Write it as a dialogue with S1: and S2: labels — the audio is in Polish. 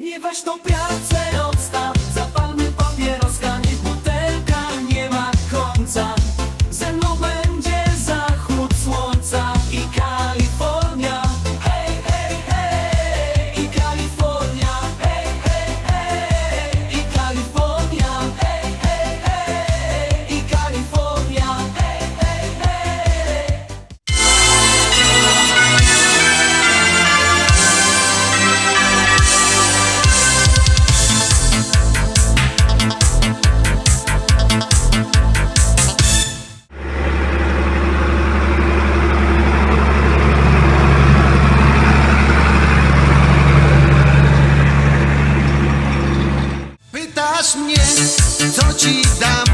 S1: Nie weź tą pracę odstaw dasz mnie, co ci dam.